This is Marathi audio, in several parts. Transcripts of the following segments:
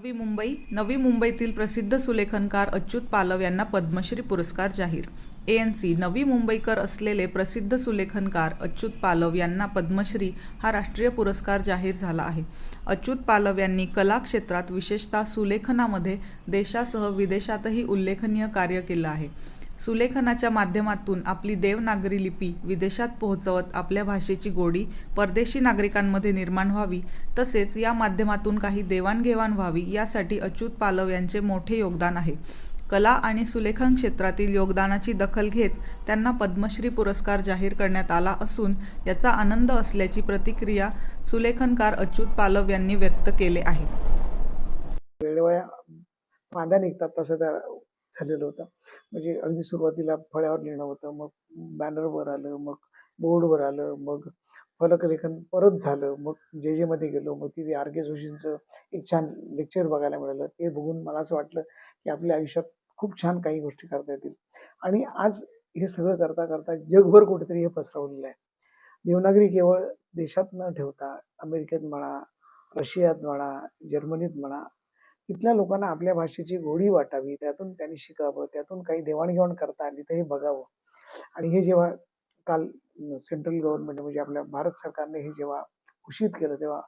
नवी मुंबई नवी मुंबईतील प्रसिद्ध सुलेखनकार अच्युत पालव यांना पद्मश्री पुरस्कार जाहीर. ए एन सी नवी मुंबईकर असलेले प्रसिद्ध सुलेखनकार अच्युत पालव यांना पद्मश्री हा राष्ट्रीय पुरस्कार जाहीर झाला आहे. अच्युत पालव यांनी कला क्षेत्रात विशेषतः सुलेखनामध्ये देशासह विदेशातही उल्लेखनीय कार्य केलं आहे. सुलेखनाच्या माध्यमातून आपली देवनागरी लिपी विदेशात पोहोचवत आपल्या भाषेची गोडी परदेशी नागरिकांमध्ये निर्माण व्हावी तसेच या माध्यमातून काही देवाणघेवाण व्हावी यासाठी अच्युत पालव यांचे मोठे योगदान आहे. कला आणि सुलेखन क्षेत्रातील योगदानाची दखल घेत त्यांना पद्मश्री पुरस्कार जाहीर करण्यात आला असून याचा आनंद असल्याची प्रतिक्रिया सुलेखनकार अच्युत पालव यांनी व्यक्त केले आहे. वेळोवेळ्या फांद्या निघतात तसं त्या झालेलं होतं. म्हणजे अगदी सुरुवातीला फळ्यावर लिहिणं होतं मग बॅनरवर आलं मग बोर्डवर आलं मग फलकलेखन परत झालं मग जे जेमध्ये गेलो मग तिथे आर के जोशींचं एक छान लेक्चर बघायला मिळालं. ते बघून मला असं वाटलं की आपल्या आयुष्यात खूप छान काही गोष्टी करता येतील. आणि आज हे सगळं करता करता जगभर कुठेतरी हे पसरवलेलं आहे. देवनागरी केवळ देशात न ठेवता अमेरिकेत म्हणा रशियात म्हणा जर्मनीत म्हणा तिथल्या लोकांना आपल्या भाषेची गोडी वाटावी त्यातून त्यांनी शिकावं त्यातून काही देवाणघेवाण करता आली तर हे बघावं. आणि हे जेव्हा काल सेंट्रल गव्हर्नमेंट म्हणजे आपल्या भारत सरकारने हे जेव्हा घोषित केलं तेव्हा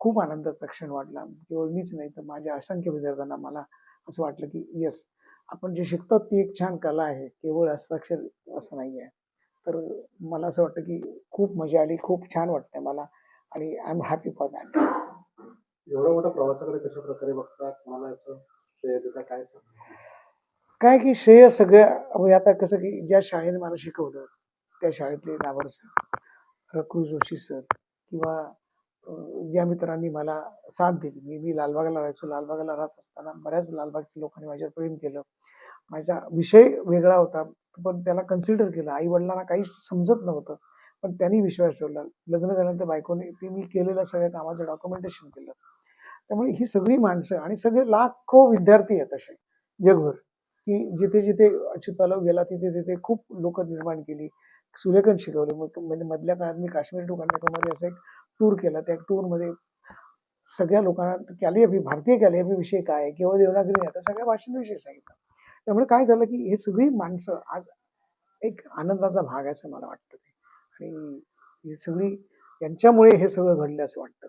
खूप आनंदाचा क्षण वाटला. केवळ मीच नाही तर माझ्या असंख्य विद्यार्थ्यांना मला असं वाटलं की येस आपण जे शिकतो ती एक छान कला आहे केवळ हस्ताक्षर असं नाही आहे. तर मला असं वाटतं की खूप मजा आली खूप छान वाटतंय मला. आणि I am happy for that एवढा मोठा प्रवासाकडे कशा प्रकारे बघता कोणाला याचं श्रेय देता काय सांगता? काय की श्रेय सगळ्या म्हणजे आता कसं की ज्या शाळेने मला शिकवलं त्या शाळेतले नावर सर रकुल जोशी सर किंवा अं, ज्या मित्रांनी मला साथ दिली मी मी लालबागला राहायचो. लालबागला राहत असताना बऱ्याच लालबागच्या लोकांनी माझ्यावर प्रेम केलं. माझा विषय वेगळा होता पण त्याला कन्सिडर केलं. आई वडिलांना काही समजत नव्हतं पण त्यांनी विश्वास ठेवला. लग्न झाल्यानंतर बायकोने ते मी केलेल्या सगळ्या कामाचं डॉक्युमेंटेशन केलं. त्यामुळे ही सगळी माणसं आणि सगळे लाखो विद्यार्थी आहेत असे जगभर. की जिथे जिथे अच्युत पालव गेला तिथे तिथे खूप लोक निर्माण केली. सुलेखन शिकवले. मग म्हणजे मधल्या काळात मी काश्मीर टू कन्याकुमारी असं एक टूर केला. त्या टूरमध्ये सगळ्या लोकांना कॅलिग्राफी भारतीय कॅलिग्राफी विषय काय किंवा देवनागरी आहे तर सगळ्या भाषांविषयी सांगितलं. त्यामुळे काय झालं की हे सगळी माणसं आज एक आनंदाचा भाग आहे असं मला वाटतं आणि ही सगळी यांच्यामुळे हे सगळं घडलं असं वाटतं.